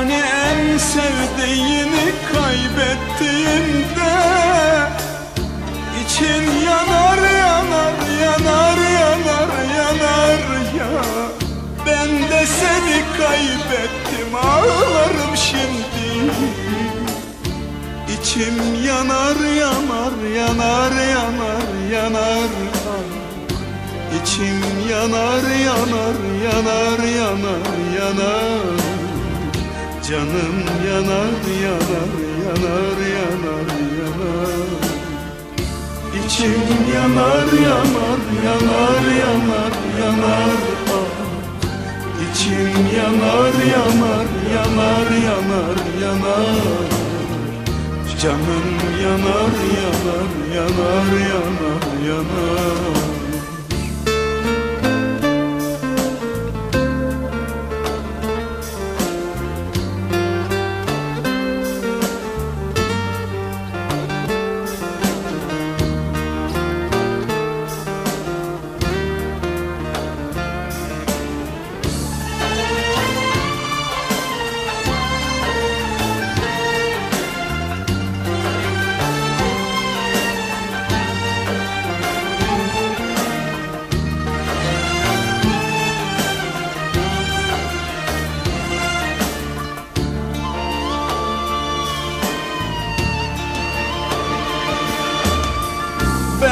Hani en sevdiğini kaybettiğinde için yanar yanar yanar yanar yanar ya. Ben de seni kaybettim ağlarım şimdi. İçim yanar yanar yanar yanar yanar. İçim yanar yanar yanar yanar yanar Canım yanar yanar yanar yanar yanar İçim yanar yanar yanar yanar yanar ah. İçim yanar yanar yanar yanar yanar Canım yanar yanar yanar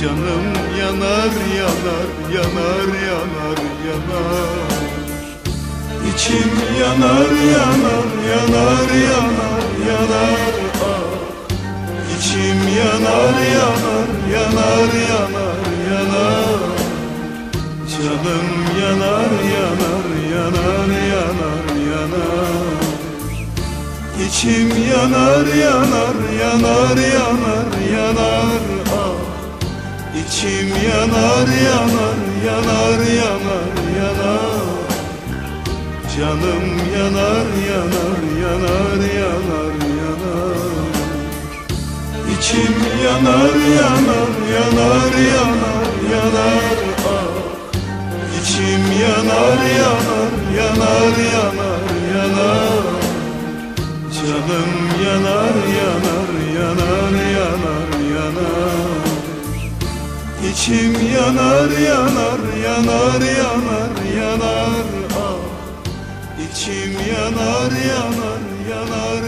Canım yanar yanar yanar yanar yanar İçim yanar yanar yanar yanar yanar ah İçim yanar yanar yanar yanar yanar Canım yanar yanar yanar yanar yanar İçim yanar yanar yanar yanar yanar ah İçim yanar yanar yanar yanar yanar Canım yanar yanar yanar yanar yanar İçim yanar yanar yanar yanar yanar ah İçim yanar yanar yanar yanar yanar Canım İçim yanar yanar yanar yanar yanar. Ah İçim yanar yanar yanar